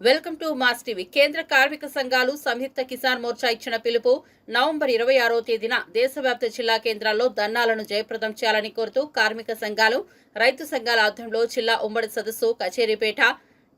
Welcome to mass TV. కేంద్ర కార్మిక సంఘాలు సంయుక్త కిసాన్ మోర్చా ఇచ్చిన పిలుపు నవంబర్ ఇరవై ఆరో తేదీన దేశవ్యాప్త జిల్లా కేంద్రాల్లో ధర్నాలను జయప్రదం చేయాలని కోరుతూ కార్మిక సంఘాలు రైతు సంఘాల ఆధ్వర్యంలో జిల్లా ఉమ్మడి సదస్సు కచేరీపేట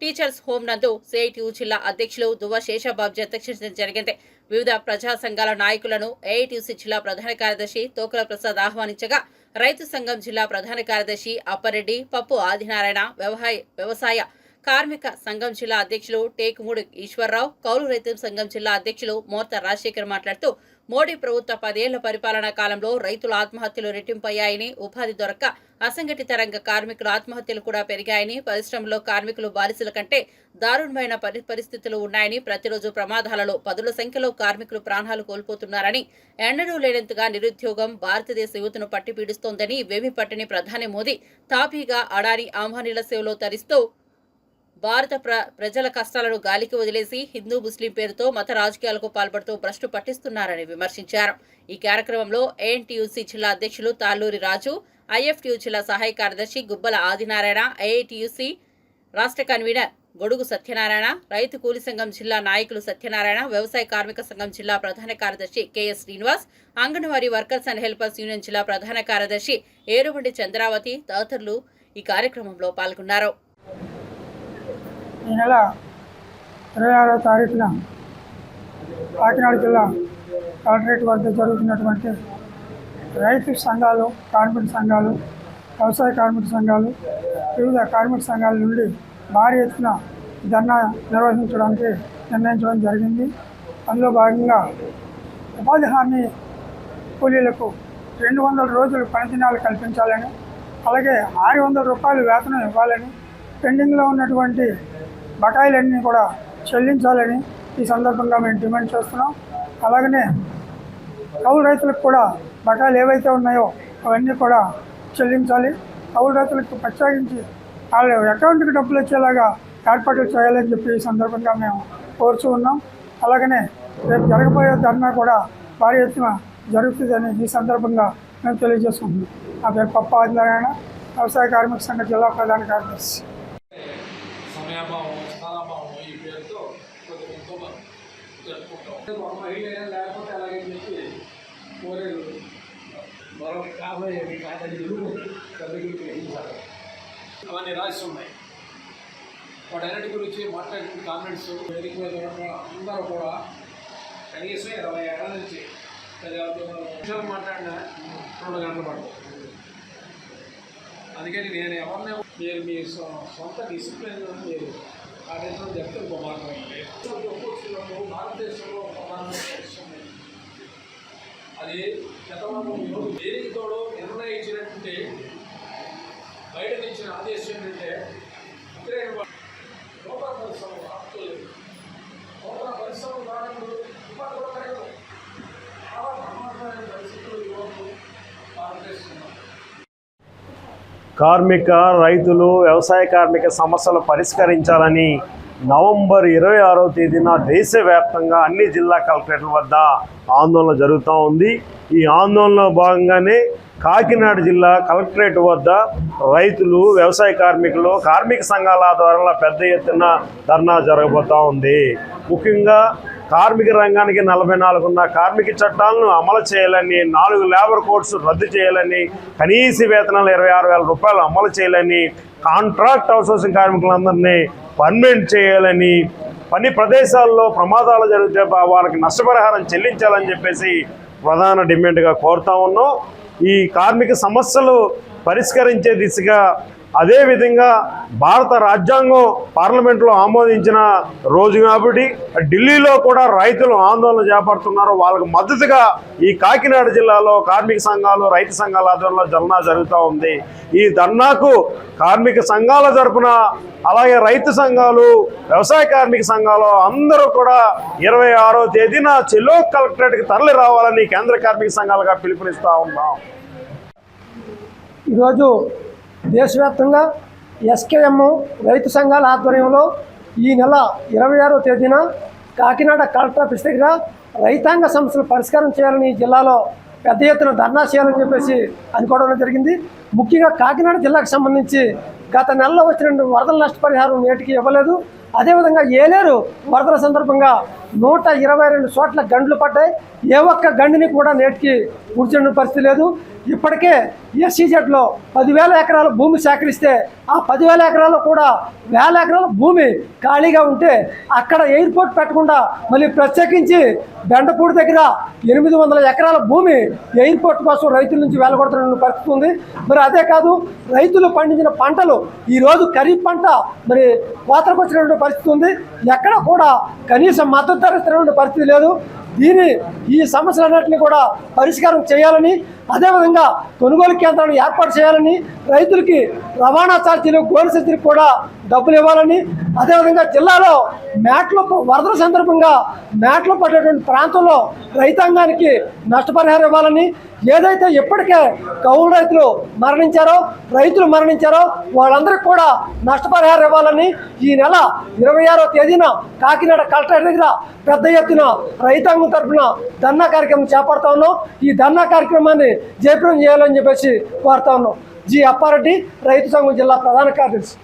టీచర్స్ హోం నందు సిఐటియు జిల్లా అధ్యక్షులు దువ్వ శేషబాబు అధ్యక్షత జరిగింది. వివిధ ప్రజా సంఘాల నాయకులను ఏఐటియుసి జిల్లా ప్రధాన కార్యదర్శి తోకల ప్రసాద్ ఆహ్వానించగా రైతు సంఘం జిల్లా ప్రధాన కార్యదర్శి అప్పారెడ్డి పప్పు ఆదినారాయణ వ్యవహాయ వ్యవసాయ కార్మిక సంఘం జిల్లా అధ్యక్షులు టేకుమూడి ఈశ్వరరావు కౌలు రైతు సంఘం జిల్లా అధ్యక్షులు మోర్త రాజశేఖర్ మాట్లాడుతూ మోడీ ప్రభుత్వ పదేళ్ళ పరిపాలనా కాలంలో రైతుల ఆత్మహత్యలు రెట్టింపయ్యాయని ఉపాధి దొరక్క అసంఘటిత రంగ కార్మికుల ఆత్మహత్యలు కూడా పెరిగాయని పరిశ్రమలో కార్మికులు బారిసుల కంటే దారుణమైన పరి పరిస్థితులు ఉన్నాయని ప్రతిరోజు ప్రమాదాలలో పదుల సంఖ్యలో కార్మికులు ప్రాణాలు కోల్పోతున్నారని ఎన్నడూ లేనంతగా నిరుద్యోగం భారతదేశ యువతను పట్టిపీడిస్తోందని వేమిపట్టని ప్రధాని మోదీ తాపీగా అడాని అంబానీల సేవలో తరిస్తూ భారత ప్ర ప్రజల కష్టాలను గాలికి వదిలేసి హిందూ ముస్లిం పేరుతో మత రాజకీయాలకు పాల్పడుతూ భ్రష్టు పట్టిస్తున్నారని విమర్శించారు. ఈ కార్యక్రమంలో ఏఎన్టీయూసీ జిల్లా అధ్యక్షులు తాళ్ళూరి రాజు ఐఎఫ్టీయూ జిల్లా సహాయ కార్యదర్శి గుబ్బల ఆదినారాయణ ఏఐటీయూసీ రాష్ట్ర కన్వీనర్ గొడుగు సత్యనారాయణ రైతు కూలి సంఘం జిల్లా నాయకులు సత్యనారాయణ వ్యవసాయ కార్మిక సంఘం జిల్లా ప్రధాన కార్యదర్శి KS Srinivas Anganwadi workers and helpers union జిల్లా ప్రధాన కార్యదర్శి ఏరువండి చంద్రావతి తదితరులు ఈ కార్యక్రమంలో పాల్గొన్నారు. ఈ నెల ఇరవై ఆరో తారీఖున కాకినాడ జిల్లా కలెక్టరేట్ వద్ద జరుగుతున్నటువంటి రైతు సంఘాలు కార్మిక సంఘాలు వ్యవసాయ కార్మిక సంఘాలు వివిధ కార్మిక సంఘాల నుండి భారీ ఎత్తున ధర్నా నిర్వహించడానికి నిర్ణయించడం జరిగింది. అందులో భాగంగా ఉపాధి హామీ కూలీలకు రెండు వందల రోజులు పని దినాలు కల్పించాలని అలాగే ఆరు వందల రూపాయలు వేతనం ఇవ్వాలని పెండింగ్లో ఉన్నటువంటి బకాయిలన్నీ కూడా చెల్లించాలని ఈ సందర్భంగా మేము డిమాండ్ చేస్తున్నాం. అలాగనే కౌలు రైతులకు కూడా బకాయిలు ఏవైతే ఉన్నాయో అవన్నీ కూడా చెల్లించాలి. కౌలు రైతులకు ప్రత్యేకించి వాళ్ళ అకౌంట్కి డబ్బులు వచ్చేలాగా ఏర్పాట్లు చేయాలని చెప్పి ఈ సందర్భంగా మేము కోరుచూ ఉన్నాం. అలాగనే రేపు జరగబోయే ధర్నా కూడా భారీ ఎత్తున జరుగుతుందని ఈ సందర్భంగా మేము తెలియజేసుకుంటున్నాం. నా పేరు పప్ప ఆదినారాయణ వ్యవసాయ కార్మిక సంఘ జిల్లా ప్రధాన కార్యదర్శి. జరుపుకుంటాం ఒక మహిళ లేకపోతే అలాగే చెప్పి కోరేరు మరొక కాబోయే మీ కాదని కవికి గ్రహించాలి అవన్నీ రాసి ఉన్నాయి. వాటన్నిటి గురించి మాట్లాడిన కామెంట్స్ వేదిక మీద ఉన్న అందరూ కూడా కనీసం ఇరవై ఏళ్ళ నుంచి పది నిమిషాలు మాట్లాడిన రెండు గంటలు పడుతుంది. అందుకని నేను ఎవరిని మీరు మీ సొ- సొంత డిసిప్లిన్ మీరు పాటించడం చెప్తే ఇంకో మార్గం ఉంది ఒక్కొక్కరు భారతదేశంలో ఒక విషయం అది శతమానంలో దేనితోడో దేనికి తోడు బయట ఇచ్చిన ఆదేశం ఏంటంటే ఉక్రెయిన్ వా- నూతన పరిశ్రమలు ఆపుకోలేదు నూతన పరిశ్రమలు రానప్పుడు ఉపాధి కూడా పెరగదు చాలా ప్రమాదమైన పరిస్థితులు ఈరోజు భారతదేశంలో కార్మిక రైతులు వ్యవసాయ కార్మిక సమస్యలు పరిష్కరించాలని నవంబర్ ఇరవై ఆరో తేదీన దేశవ్యాప్తంగా అన్ని జిల్లా కలెక్టరేట్ల వద్ద ఆందోళన జరుగుతూ ఉంది. ఈ ఆందోళనలో భాగంగానే కాకినాడ జిల్లా కలెక్టరేట్ వద్ద రైతులు వ్యవసాయ కార్మికులు కార్మిక సంఘాల ద్వారా పెద్ద ఎత్తున ధర్నా జరగబోతూ ఉంది. ముఖ్యంగా కార్మిక రంగానికి నలభై నాలుగున్న కార్మిక చట్టాలను అమలు చేయాలని నాలుగు లేబర్ కోడ్స్ రద్దు చేయాలని కనీస వేతనాలు ఇరవై ఆరు వేల రూపాయలు అమలు చేయాలని కాంట్రాక్ట్ అవుట్సోర్సింగ్ కార్మికులందరినీ పర్మనెంట్ చేయాలని పని ప్రదేశాల్లో ప్రమాదాలు జరిగితే వాళ్ళకి నష్టపరిహారం చెల్లించాలని చెప్పేసి ప్రధాన డిమాండ్గా కోరుతా ఉన్నాం. ఈ కార్మిక సమస్యలు పరిష్కరించే దిశగా అదేవిధంగా భారత రాజ్యాంగం పార్లమెంట్లో ఆమోదించిన రోజు కాబట్టి ఢిల్లీలో కూడా రైతులు ఆందోళన చేపడుతున్నారు. వాళ్ళకు మద్దతుగా ఈ కాకినాడ జిల్లాలో కార్మిక సంఘాలు రైతు సంఘాల ఆధ్వర్యంలో ధర్నా జరుగుతూ ఉంది. ఈ ధర్నాకు కార్మిక సంఘాల తరపున అలాగే రైతు సంఘాలు వ్యవసాయ కార్మిక సంఘాలు అందరూ కూడా ఇరవై ఆరో తేదీన చెలో కలెక్టరేట్కి తరలి రావాలని కేంద్ర కార్మిక సంఘాలుగా పిలుపునిస్తూ ఉన్నాం. ఈరోజు దేశవ్యాప్తంగా ఎస్కేఎం రైతు సంఘాల ఆధ్వర్యంలో ఈ నెల ఇరవై ఆరో తేదీన కాకినాడ కలెక్టర్ ఆఫీస్ దగ్గర రైతాంగ సమస్యలు పరిష్కారం చేయాలని జిల్లాలో పెద్ద ఎత్తున ధర్నా చేయాలని చెప్పేసి అనుకోవడం జరిగింది. ముఖ్యంగా కాకినాడ జిల్లాకు సంబంధించి గత నెలలో వచ్చిన వరదల నష్టపరిహారం నేటికి ఇవ్వలేదు. అదేవిధంగా ఏలేరు వరదల సందర్భంగా నూట ఇరవై రెండు చోట్ల గండ్లు పడ్డాయి. ఏ ఒక్క గండిని కూడా నేటికి కూర్చున్న పరిస్థితి లేదు. ఇప్పటికే ఎస్సీజెడ్లో పదివేల ఎకరాల భూమి సేకరిస్తే ఆ పదివేల ఎకరాలు కూడా వేల ఎకరాల భూమి ఖాళీగా ఉంటే అక్కడ ఎయిర్పోర్ట్ పెట్టకుండా మళ్ళీ ప్రత్యేకించి బెండపూడి దగ్గర ఎనిమిది వందల ఎకరాల భూమి ఎయిర్పోర్ట్ కోసం రైతుల నుంచి వెళ్ళగొడుతున్న పరిస్థితి ఉంది. మరి అదే కాదు రైతులు పండించిన పంటలు ఈరోజు ఖరీఫ్ పంట మరి కోతలకు వచ్చినటువంటి పరిస్థితి ఉంది. ఎక్కడ కూడా కనీసం మద్దతు ధర పరిస్థితి లేదు. దీని ఈ సమస్యలన్నింటినీ కూడా పరిష్కారం చేయాలని అదేవిధంగా కొనుగోలు కేంద్రాలను ఏర్పాటు చేయాలని రైతులకి రవాణా ఛార్జీలు గోలు కూడా డబ్బులు ఇవ్వాలని అదేవిధంగా జిల్లాలో మేట్లు వరదల సందర్భంగా మేటలు పడేటువంటి ప్రాంతంలో రైతాంగానికి నష్టపరిహారం ఇవ్వాలని ఏదైతే ఇప్పటికే కౌలు రైతులు మరణించారో రైతులు మరణించారో వాళ్ళందరికీ కూడా నష్టపరిహారం ఇవ్వాలని ఈ నెల ఇరవై ఆరో తేదీన కాకినాడ కలెక్టర్ దగ్గర పెద్ద ఎత్తున రైతాంగం తరఫున ధర్నా కార్యక్రమం చేపడతా ఉన్నాం. ఈ ధర్నా కార్యక్రమాన్ని జయప్రదం చేయాలని చెప్పేసి కోరుతా ఉన్నాం. జి అప్పారెడ్డి రైతు సంఘం జిల్లా ప్రధాన కార్యదర్శి.